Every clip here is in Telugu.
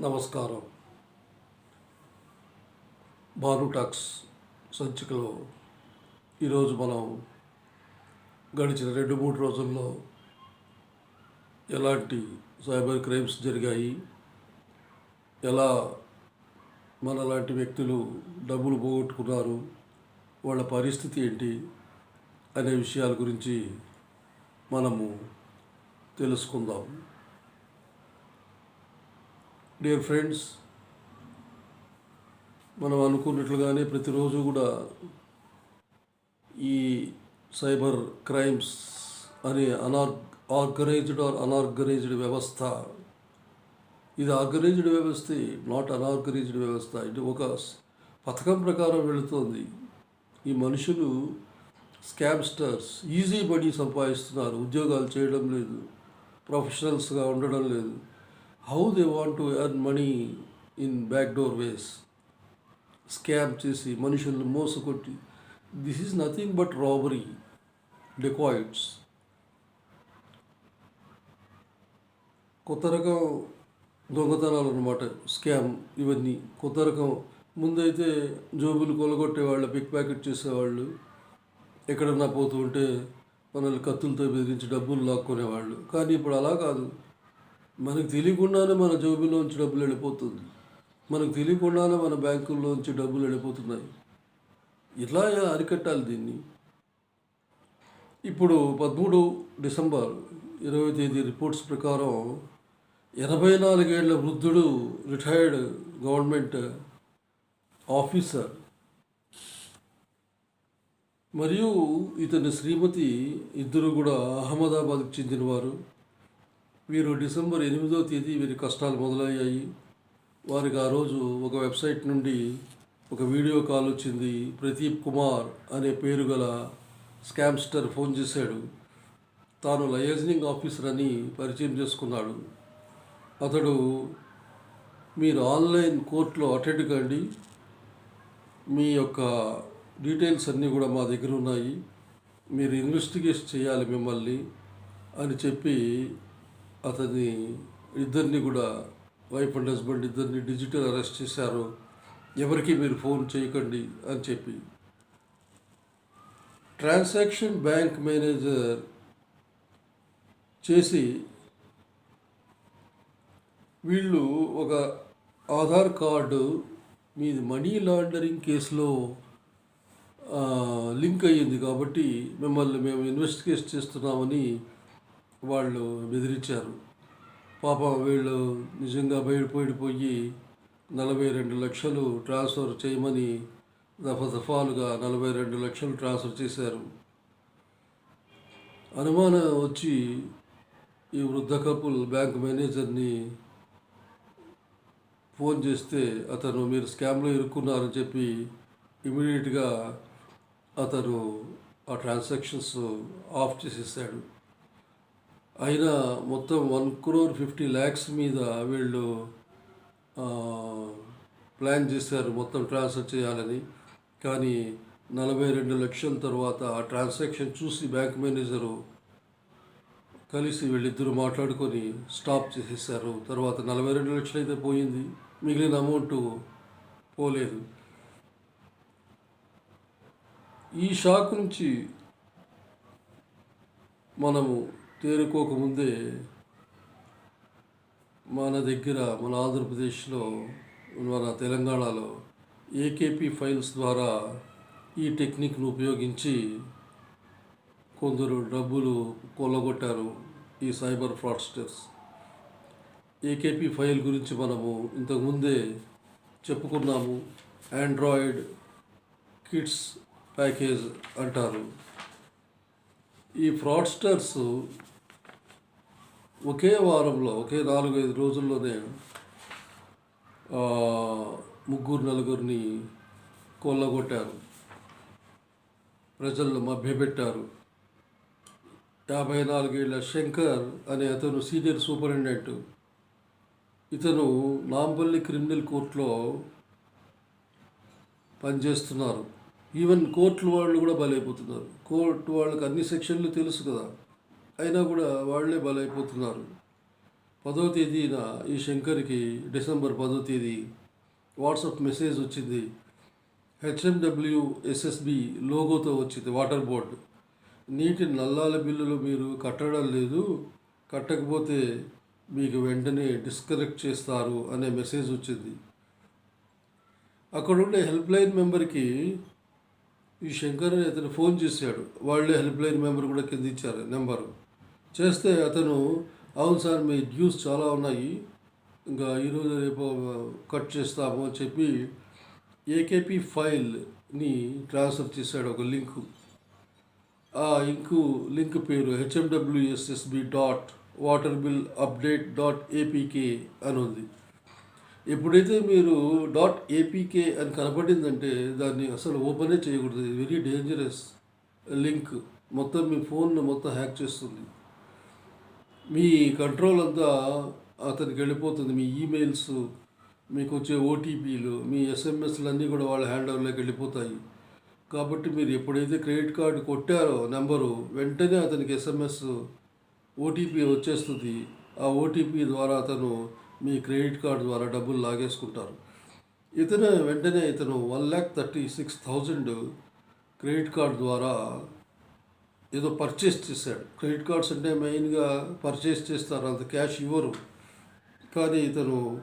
నమస్కారం. భానుటాక్స్ సంచికలో ఈరోజు మనం గడిచిన రెండు మూడు రోజుల్లో ఎలాంటి సైబర్ క్రైమ్స్ జరిగాయి? ఎలా మనలాంటి వ్యక్తులు డబ్బులు పోగొట్టుకున్నారు? వాళ్ళ పరిస్థితి ఏంటి? అనే విషయాల గురించి మనము తెలుసుకుందాం. డియర్ ఫ్రెండ్స్ మనం అనుకున్నట్లుగానే ప్రతిరోజు కూడా ఈ సైబర్ క్రైమ్స్ అనే అనార్ ఆర్గనైజ్డ్ ఆర్ అనార్గనైజ్డ్ వ్యవస్థ. ఇది ఆర్గనైజ్డ్ వ్యవస్థ నాట్ అనార్గనైజ్డ్ వ్యవస్థ. ఇది ఒక పథకం ప్రకారం వెళుతోంది. ఈ మనుషులు స్కామ్స్టర్స్ ఈజీ మనీ సంపాదిస్తున్నారు. ఉద్యోగాలు చేయడం లేదు. ప్రొఫెషనల్స్గా ఉండడం లేదు. How they want to earn money in back door ways scam చేసి మనుషులను మోసకొట్టి this is nothing but robbery dacoits కొత్త రకం దొంగతనాలు అన్నమాట స్కామ్ ఇవన్నీ. కొత్త రకం. ముందైతే జోబులు కొలగొట్టేవాళ్ళు పిక్ ప్యాకెట్ చేసేవాళ్ళు. ఎక్కడన్నా పోతూ ఉంటే మనల్ని కత్తులతో బెదిరించి డబ్బులు లాక్కునేవాళ్ళు. కానీ ఇప్పుడు అలా కాదు. మనకు తెలియకుండానే మన జోబులోంచి డబ్బులు వెళ్ళిపోతుంది. మనకు తెలియకుండానే మన బ్యాంకుల్లోంచి డబ్బులు వెళ్ళిపోతున్నాయి. ఇలా అరికట్టాలి దీన్ని? ఇప్పుడు పదమూడు డిసెంబర్ ఇరవై తేదీ రిపోర్ట్స్ ప్రకారం ఎనభై నాలుగేళ్ళ వృద్ధుడు రిటైర్డ్ గవర్నమెంట్ ఆఫీసర్. మరియు ఇతని శ్రీమతి ఇద్దరు కూడా అహ్మదాబాద్కి చెందినవారు. వీరు డిసెంబర్ ఎనిమిదో తేదీ వీరి కష్టాలు మొదలయ్యాయి. వారికి ఆ రోజు ఒక వెబ్సైట్ నుండి ఒక వీడియో కాల్ వచ్చింది. ప్రదీప్ కుమార్ అనే పేరు గల స్కామ్స్టర్ ఫోన్ చేశాడు. తాను లయజనింగ్ ఆఫీసర్ అని పరిచయం చేసుకున్నాడు. అతడు మీరు ఆన్లైన్ కోర్టులో అటెండ్ కండి. మీ యొక్క డీటెయిల్స్ అన్నీ కూడా మా దగ్గర ఉన్నాయి. మీరు ఇన్వెస్టిగేషన్ చేయాలి మిమ్మల్ని అని చెప్పి అతని ఇద్దరిని కూడా వైఫ్ అండ్ హస్బెండ్ ఇద్దరిని డిజిటల్ అరెస్ట్ చేశారు. ఎవరికి మీరు ఫోన్ చేయకండి అని చెప్పి. ట్రాన్సాక్షన్ బ్యాంక్ మేనేజర్ చేసి వీళ్ళు ఒక ఆధార్ కార్డు మీది మనీ లాండరింగ్ కేసులో లింక్ అయ్యింది కాబట్టి మిమ్మల్ని మేము ఇన్వెస్టిగేట్ చేస్తున్నామని వాళ్ళు బెదిరించారు. పాపం వీళ్ళు నిజంగా బయటపోయిపోయి నలభై రెండు లక్షలు ట్రాన్స్ఫర్ చేయమని దఫ దఫాలుగా నలభై రెండు లక్షలు ట్రాన్స్ఫర్ చేశారు. అనుమానం వచ్చి ఈ వృద్ధ కపుల్ బ్యాంక్ మేనేజర్ని ఫోన్ చేస్తే అతను మీరు స్కామ్లో ఇరుక్కున్నారని చెప్పి ఇమీడియట్గా అతను ఆ ట్రాన్సాక్షన్స్ ఆఫ్ చేసేసాడు. అయినా మొత్తం వన్ క్రోర్ ఫిఫ్టీ ల్యాక్స్ మీద వీళ్ళు ప్లాన్ చేశారు మొత్తం ట్రాన్స్ఫర్ చేయాలని. కానీ నలభై రెండు లక్షల తర్వాత ఆ ట్రాన్సాక్షన్ చూసి బ్యాంక్ మేనేజరు కలిసి వీళ్ళిద్దరూ మాట్లాడుకొని స్టాప్ చేసేసారు. తర్వాత నలభై రెండు లక్షలు అయితే పోయింది. మిగిలిన అమౌంట్ పోలేదు. ఈ షాక్ నుంచి మనము తేరుకోకముందే మన దగ్గర మన ఆంధ్రప్రదేశ్లో మన తెలంగాణలో ఏకేపీ ఫైల్స్ ద్వారా ఈ టెక్నిక్ను ఉపయోగించి కొందరు డబ్బులు కొల్లగొట్టారు ఈ సైబర్ ఫ్రాడ్స్టర్స్. ఏకేపీ ఫైల్ గురించి మనము ఇంతకుముందే చెప్పుకున్నాము. ఆండ్రాయిడ్ కిడ్స్ ప్యాకేజ్ అంటారు. ఈ ఫ్రాడ్స్టర్స్ ఒకే వారంలో ఒకే నాలుగైదు రోజుల్లోనే ముగ్గురు నలుగురిని కొల్లగొట్టారు. ప్రజలను మభ్యపెట్టారు. యాభై నాలుగేళ్ళ శంకర్ అనే అతను సీనియర్ సూపరింటెండెంట్. ఇతను నాంపల్లి క్రిమినల్ కోర్టులో పనిచేస్తున్నారు. ఈవెన్ కోర్టుల వాళ్ళు కూడా బలైపోతున్నారు. కోర్టు వాళ్ళకి అన్ని సెక్షన్లు తెలుసు కదా. అయినా కూడా వాళ్ళే బలైపోతున్నారు. పదో తేదీన ఈ శంకర్కి డిసెంబర్ పదో తేదీ వాట్సాప్ మెసేజ్ వచ్చింది. హెచ్ఎండబ్ల్యూ ఎస్ఎస్బి లోగోతో వచ్చింది వాటర్ బోర్డు. నీటి నల్లాల బిల్లులు మీరు కట్టడం లేదు. కట్టకపోతే మీకు వెంటనే డిస్కనెక్ట్ చేస్తారు అనే మెసేజ్ వచ్చింది. అక్కడ ఉండే హెల్ప్లైన్ మెంబర్కి ఈ శంకర్ అతను ఫోన్ చేశాడు. వాళ్ళే హెల్ప్లైన్ మెంబర్ కూడా కింద ఇచ్చారు నెంబరు. చేస్తే అతను అవును సార్ మీ డ్యూస్ చాలా ఉన్నాయి. ఇంకా ఈరోజు రేపు కట్ చేస్తాము అని చెప్పి ఏకేపీ ఫైల్ని ట్రాన్స్ఫర్ చేశాడు ఒక లింకు. ఆ ఇంకు లింక్ పేరు HMWSSB dot water bill update dot APK అని ఉంది. ఎప్పుడైతే మీరు డాట్ ఏపీకే అని కనపడిందంటే దాన్ని అసలు ఓపెనే చేయకూడదు. Very dangerous link. మొత్తం మీ ఫోన్ మొత్తం హ్యాక్ చేస్తుంది. మీ కంట్రోల్ అంతా అతనికి వెళ్ళిపోతుంది. మీ ఈమెయిల్స్ మీకు వచ్చే ఓటీపీలు మీ ఎస్ఎంఎస్లు అన్నీ కూడా వాళ్ళ హ్యాండ్ ఓవర్లోకి వెళ్ళిపోతాయి. కాబట్టి మీరు ఎప్పుడైతే క్రెడిట్ కార్డు కొట్టారో నెంబరు వెంటనే అతనికి ఎస్ఎంఎస్ ఓటీపీ వచ్చేస్తుంది. ఆ ఓటీపీ ద్వారా అతను మీ క్రెడిట్ కార్డు ద్వారా డబ్బులు లాగేసుకుంటారు. ఇతను వెంటనే ఇతను one lakh thirty six thousand credit card ద్వారా ఏదో పర్చేస్ చేశాడు. క్రెడిట్ కార్డ్స్ అంటే మెయిన్గా పర్చేస్ చేస్తారు. అంత క్యాష్ ఇవ్వరు. కానీ ఇతను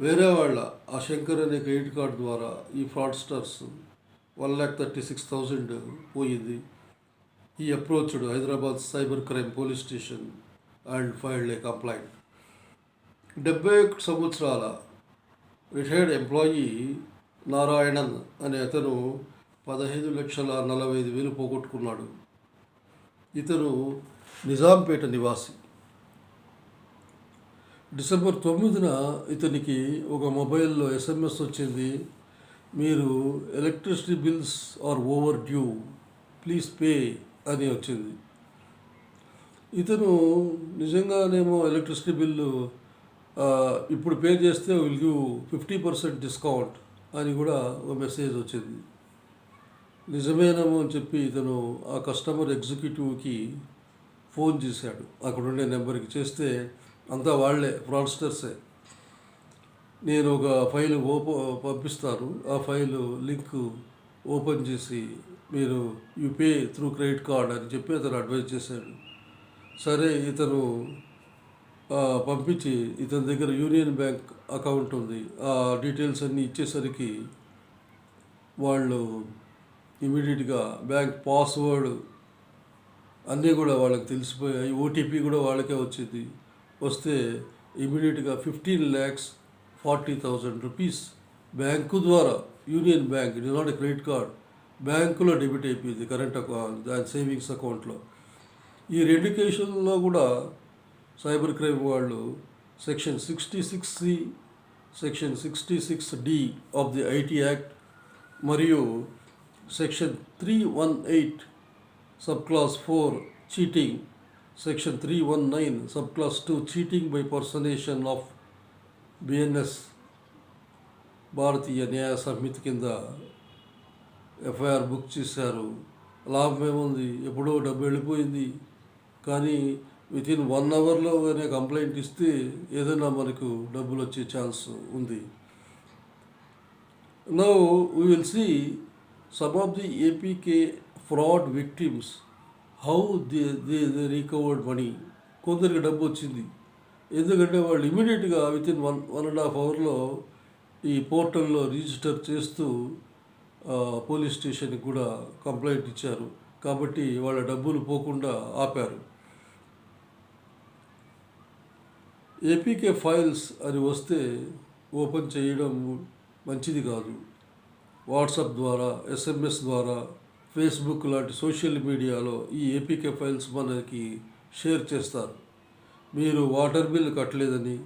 వేరే వాళ్ళ ఆ శంకర్ అనే క్రెడిట్ కార్డు ద్వారా ఈ fraudsters one lakh thirty six thousand పోయింది. He approached Hyderabad cyber crime police station and filed a complaint డెబ్బై ఒకటి సంవత్సరాల రిటైర్డ్ ఎంప్లాయీ నారాయణన్ అనే అతను పదహైదు లక్షల నలభై ఐదు వేలు పోగొట్టుకున్నాడు. ఇతను నిజాంపేట నివాసి. డిసెంబర్ తొమ్మిదిన ఇతనికి ఒక మొబైల్లో ఎస్ఎంఎస్ వచ్చింది. మీరు electricity bills are overdue please pay అని వచ్చింది. ఇతను నిజంగానేమో ఎలక్ట్రిసిటీ బిల్లు ఇప్పుడు పే చేస్తే will give fifty percent discount అని కూడా ఒక మెసేజ్ వచ్చింది. నిజమేనేమో అని చెప్పి ఇతను ఆ కస్టమర్ ఎగ్జిక్యూటివ్కి ఫోన్ చేశాడు. అక్కడ ఉండే నెంబర్కి చేస్తే అంతా వాళ్ళే ఫ్రాడ్స్టర్సే. నేను ఒక ఫైల్ ఓప పంపిస్తాను. ఆ ఫైల్ లింక్ ఓపెన్ చేసి మీరు you pay through credit card అని చెప్పి అతను అడ్వైజ్ చేశాడు. సరే ఇతను పంపించి ఇతని దగ్గర యూనియన్ బ్యాంక్ అకౌంట్ ఉంది. ఆ డీటెయిల్స్ అన్నీ ఇచ్చేసరికి వాళ్ళు ఇమీడియట్గా బ్యాంక్ పాస్వర్డ్ అన్నీ కూడా వాళ్ళకి తెలిసిపోయాయి. ఓటీపీ కూడా వాళ్ళకే వచ్చింది. వస్తే ఇమీడియట్గా fifteen lakhs forty thousand rupees bank ద్వారా union bank it is not a credit card బ్యాంకులో డెబిట్ అయిపోయింది కరెంట్ అకౌంట్ దాని సేవింగ్స్ అకౌంట్లో. ఈ రెడ్యుకేషన్లో కూడా సైబర్ క్రైమ్ వాళ్ళు section sixty six C section sixty six D of the IT act మరియు section three one eight sub class four cheating section three one nine sub class two cheating by personation of BNS Bharatiya Nyaya Samiti కింద ఎఫ్ఐఆర్ బుక్ చేశారు. లాభం ఏముంది? ఎప్పుడో డబ్బు వెళ్ళిపోయింది. కానీ విత్ ఇన్ వన్ అవర్లో కానీ కంప్లైంట్ ఇస్తే ఏదైనా మనకు డబ్బులు వచ్చే ఛాన్స్ ఉంది. Now we will see some of the APK fraud victims how they they they recovered money కొందరికి డబ్బు వచ్చింది. ఎందుకంటే వాళ్ళు ఇమీడియట్గా within one one and half అవర్లో ఈ పోర్టల్లో రిజిస్టర్ చేస్తూ పోలీస్ స్టేషన్కి కూడా కంప్లైంట్ ఇచ్చారు. కాబట్టి వాళ్ళ డబ్బులు పోకుండా ఆపారు. ఏపీకే ఫైల్స్ అని వస్తే ఓపెన్ చేయడం మంచిది కాదు. వాట్సాప్ ద్వారా ఎస్ఎంఎస్ ద్వారా ఫేస్బుక్ లాంటి సోషల్ మీడియాలో ఈ ఏపీకే ఫైల్స్ మనకి షేర్ చేస్తారు. మీరు వాటర్ బిల్ కట్టలేదని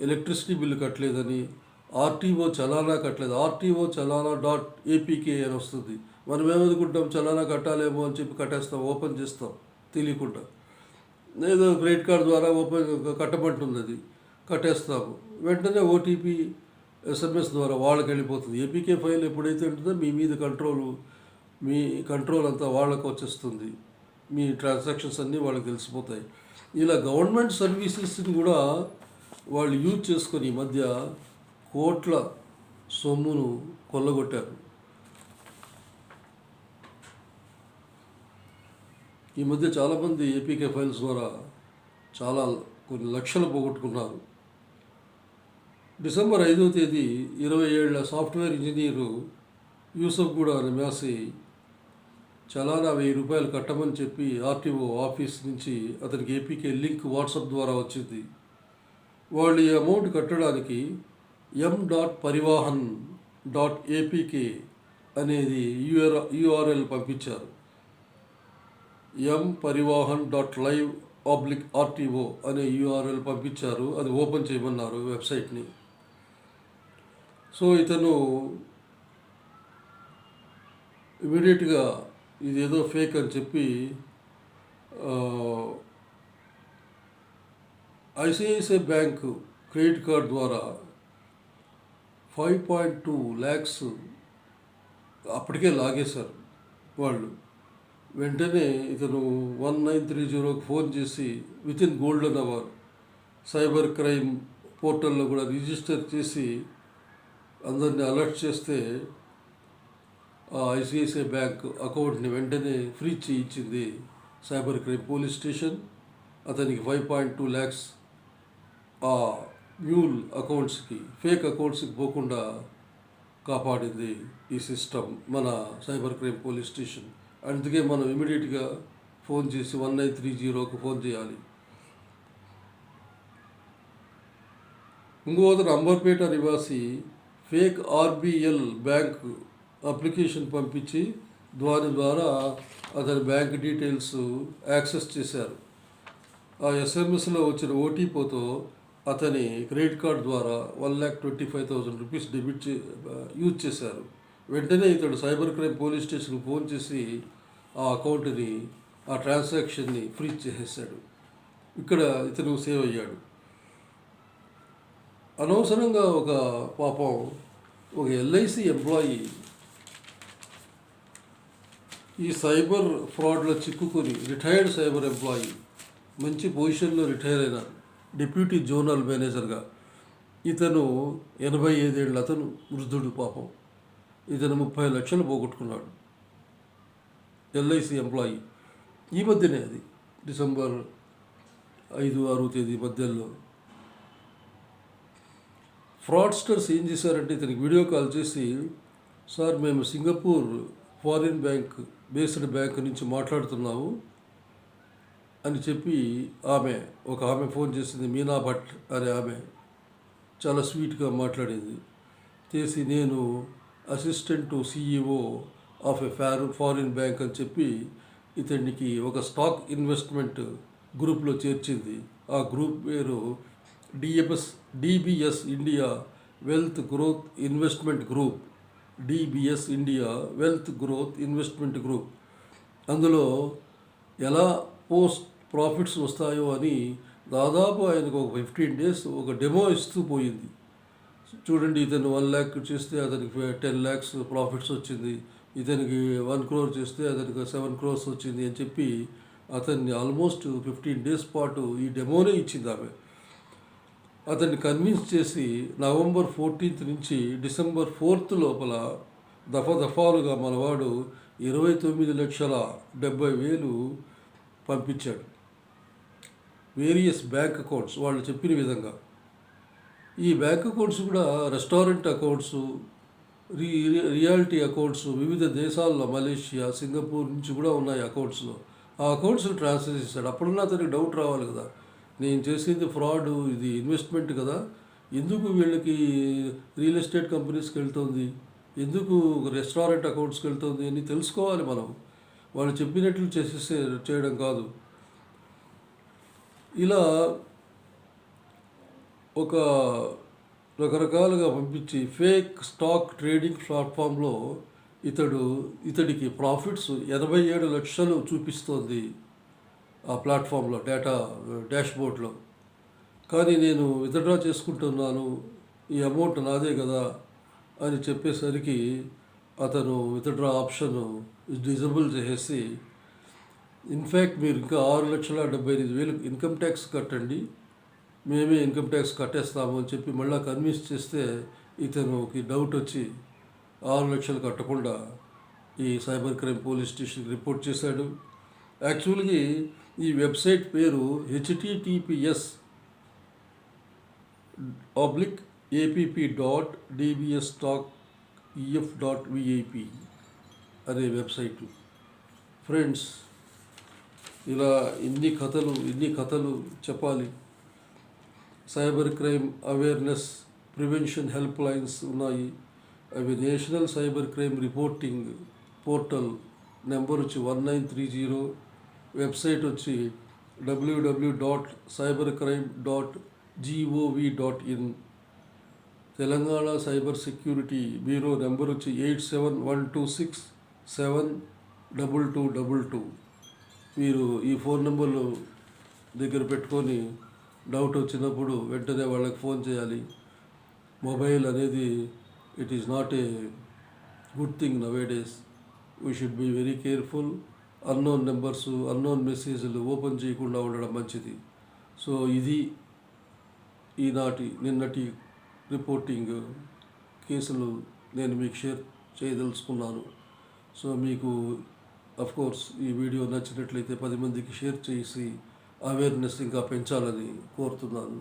ఎలక్ట్రిసిటీ బిల్ కట్టలేదని ఆర్టీఓ చలానా కట్టలేదు. ఆర్టీఓ చలానా డాట్ ఏపీకే అని వస్తుంది. మనం ఏమనుకుంటాం? చలానా కట్టాలేమో అని చెప్పి కట్టేస్తాం ఓపెన్ చేస్తాం తెలియకుండా. ఏదో క్రెడిట్ కార్డ్ ద్వారా ఓపెన్ కట్టమంటుంది అది కట్టేస్తాము. వెంటనే ఓటీపీ ఎస్ఎంఎస్ ద్వారా వాళ్ళకి వెళ్ళిపోతుంది. ఏపీకే ఫైల్ ఎప్పుడైతే ఉంటుందో మీ మీద కంట్రోల్ మీ కంట్రోల్ అంతా వాళ్ళకు వచ్చేస్తుంది. మీ ట్రాన్సాక్షన్స్ అన్నీ వాళ్ళకి తెలిసిపోతాయి. ఇలా గవర్నమెంట్ సర్వీసెస్ని కూడా వాళ్ళు యూజ్ చేసుకొని ఈ మధ్య కోట్ల సొమ్మును కొల్లగొట్టారు. ఈ మధ్య చాలామంది ఏపీకే ఫైల్స్ ద్వారా చాలా కొన్ని లక్షలు పోగొట్టుకున్నారు. డిసెంబర్ ఐదవ తేదీ ఇరవై ఏళ్ళ సాఫ్ట్వేర్ ఇంజనీరు యూసఫ్ కూడా నివాసి చలానా వెయ్యి రూపాయలు కట్టమని చెప్పి ఆర్టీఓ ఆఫీస్ నుంచి అతనికి ఏపీకే లింక్ వాట్సాప్ ద్వారా వచ్చింది. వాళ్ళు ఈ అమౌంట్ కట్టడానికి M dot Parivahan dot APK అనేది యూఆర్ యూఆర్ఎల్ పంపించారు. M Parivahan dot live public RTO అనే యూఆర్ఎల్ పంపించారు. అది ఓపెన్ చేయమన్నారు వెబ్సైట్ని. సో ఇతను ఇమీడియట్గా ఇదేదో ఫేక్ అని చెప్పి ఐసిఐసిఐ బ్యాంకు క్రెడిట్ కార్డ్ ద్వారా ఫైవ్ పాయింట్ టూ ల్యాక్స్ అప్పటికే లాగేశారు వాళ్ళు. వెంటనే ఇతను వన్ నైన్ త్రీ జీరోకి ఫోన్ చేసి within golden hour cyber crime పోర్టల్లో కూడా రిజిస్టర్ చేసి అందరిని అలర్ట్ చేస్తే ఆ ఐసిఐసిఐ బ్యాంక్ అకౌంట్ని వెంటనే ఫ్రీ చేయించింది సైబర్ క్రైమ్ పోలీస్ స్టేషన్. అతనికి ఫైవ్ పాయింట్ టూ ల్యాక్స్ ఆ మ్యూల్ అకౌంట్స్కి ఫేక్ అకౌంట్స్కి పోకుండా కాపాడింది ఈ సిస్టమ్ మన సైబర్ క్రైమ్ పోలీస్ స్టేషన్. అందుకే మనం ఇమీడియట్గా ఫోన్ చేసి వన్ నైన్ త్రీ జీరోకు ఫోన్ చేయాలి. ఇంకోతను అంబర్పేట నివాసి ఫేక్ ఆర్బిఎల్ బ్యాంక్ అప్లికేషన్ పంపించి దాని ద్వారా అతని బ్యాంక్ డీటెయిల్స్ యాక్సెస్ చేశారు. ఆ ఎస్ఎంఎస్లో వచ్చిన ఓటీపీతో అతని క్రెడిట్ కార్డ్ ద్వారా one lakh twenty five thousand rupees debit చే యూజ్ చేశారు. వెంటనే ఇతడు సైబర్ క్రైమ్ పోలీస్ స్టేషన్కి ఫోన్ చేసి ఆ అకౌంట్ని ఆ ట్రాన్సాక్షన్ని ఫ్రీజ్ చేసేసాడు ఇక్కడ ఇతను సేవ్ అయ్యాడు. అనవసరంగా ఒక పాపం ఒక ఎల్ఐసి ఎంప్లాయీ ఈ సైబర్ ఫ్రాడ్లో చిక్కుకొని రిటైర్డ్ సైబర్ ఎంప్లాయీ మంచి పొజిషన్లో రిటైర్ అయిన డిప్యూటీ జోనల్ మేనేజర్గా ఇతను ఎనభై ఐదేళ్ళ అతను వృద్ధుడు పాపం. ఇతను ముప్పై లక్షలు పోగొట్టుకున్నాడు. LIC employee. ఈ మధ్యనే అది డిసెంబర్ ఐదు ఆరు తేదీ మధ్యలో ఫ్రాడ్స్టర్స్ ఏం చేశారంటే ఇతనికి వీడియో కాల్ చేసి సార్ మేము Singapore foreign bank based bank నుంచి మాట్లాడుతున్నాము అని చెప్పి ఆమె ఒక ఆమె ఫోన్ చేసింది మీనా భట్ అనే ఆమె చాలా స్వీట్గా మాట్లాడింది. చేసి నేను assistant to of a far foreign bank అని చెప్పి ఇతనికి ఒక స్టాక్ ఇన్వెస్ట్మెంట్ గ్రూప్లో చేర్చింది. ఆ గ్రూప్ పేరు DFS DBS India wealth growth investment group DBS India wealth growth investment group అందులో ఎలా పోస్ట్ ప్రాఫిట్స్ వస్తాయో అని దాదాపు ఆయనకు ఒక ఫిఫ్టీన్ డేస్ ఒక డెమో ఇస్తూ పోయింది. చూడండి ఇతను వన్ ల్యాక్ చేస్తే అతనికి టెన్ ల్యాక్స్ ప్రాఫిట్స్ వచ్చింది. ఇతనికి వన్ క్రోర్ చేస్తే అతనికి సెవెన్ క్రోర్స్ వచ్చింది అని చెప్పి అతన్ని ఆల్మోస్ట్ ఫిఫ్టీన్ డేస్ పాటు ఈ డెమోనే ఇచ్చింది ఆమె. అతన్ని కన్విన్స్ చేసి నవంబర్ ఫోర్టీన్త్ నుంచి డిసెంబర్ ఫోర్త్ లోపల దఫా దఫాలుగా మనవాడు ఇరవై తొమ్మిది లక్షల డెబ్బై వేలు పంపించాడు. వేరియస్ బ్యాంక్ అకౌంట్స్ వాళ్ళు చెప్పిన విధంగా. ఈ బ్యాంక్ అకౌంట్స్ కూడా రెస్టారెంట్ అకౌంట్స్ రి రియాలిటీ అకౌంట్స్ వివిధ దేశాల్లో మలేషియా సింగపూర్ నుంచి కూడా ఉన్నాయి అకౌంట్స్లో ఆ అకౌంట్స్ ట్రాన్స్ఫర్ చేశాడు. అప్పుడున్న అతనికి డౌట్ రావాలి కదా. నేను చేసింది ఫ్రాడ్ ఇది ఇన్వెస్ట్మెంట్ కదా. ఎందుకు వీళ్ళకి రియల్ ఎస్టేట్ కంపెనీస్కి వెళ్తుంది? ఎందుకు రెస్టారెంట్ అకౌంట్స్కి వెళ్తుంది అని తెలుసుకోవాలి మనం. వాళ్ళు చెప్పినట్లు చేసేసే చేయడం కాదు. ఇలా ఒక రకరకాలుగా పంపించి ఫేక్ స్టాక్ ట్రేడింగ్ ప్లాట్ఫామ్లో ఇతడు ఇతడికి ప్రాఫిట్స్ ఎనభై ఏడు లక్షలు చూపిస్తోంది. ఆ ప్లాట్ఫామ్లో డేటా డాష్బోర్డ్లో. కానీ నేను విత్డ్రా చేసుకుంటున్నాను ఈ అమౌంట్ నాదే కదా అని చెప్పేసరికి అతను విత్డ్రా ఆప్షన్ డిజబుల్ చేసేసి ఇన్ఫ్యాక్ట్ మీరు ఇంకా ఆరు లక్షల డెబ్బై ఎనిమిది వేలు ఇన్కమ్ ట్యాక్స్ కట్టండి మేమే ఇన్కమ్ ట్యాక్స్ కట్టేస్తాము అని చెప్పి మళ్ళీ కన్విన్స్ చేస్తే ఇతనుకి డౌట్ వచ్చి ఆరు లక్షలు కట్టకుండా ఈ సైబర్ క్రైమ్ పోలీస్ స్టేషన్కి రిపోర్ట్ చేశాడు. యాక్చువల్గా ఈ వెబ్సైట్ పేరు HTTPS oblique APP dot DBS talk EF dot VIP అనే వెబ్సైటు. ఫ్రెండ్స్ ఇలా ఇన్ని కథలు ఇన్ని కథలు చెప్పాలి. Cyber crime awareness prevention help lines ఉన్నాయి. అవి national cyber crime reporting portal number వచ్చి one nine three zero website వచ్చి WWW dot cyber crime dot GOV dot in. Telangana cyber security bureau number వచ్చి eight seven one two six seven double two double two. మీరు ఈ ఫోన్ నెంబర్లు దగ్గర పెట్టుకొని డౌట్ వచ్చినప్పుడు వెంటనే వాళ్ళకి ఫోన్ చేయాలి. మొబైల్ అనేది it is not a good thing nowadays we should be very careful. Unknown numbers unknown మెసేజ్లు ఓపెన్ చేయకుండా ఉండడం మంచిది. సో ఇది ఈనాటి నిన్నటి రిపోర్టింగ్ కేసులు నేను మీకు షేర్ చేయదలుచుకున్నాను. సో మీకు అఫ్ కోర్స్ ఈ వీడియో నచ్చినట్లయితే పది మందికి షేర్ చేసి అవేర్నెస్ ఇంకా పెంచాలని కోరుతున్నాను.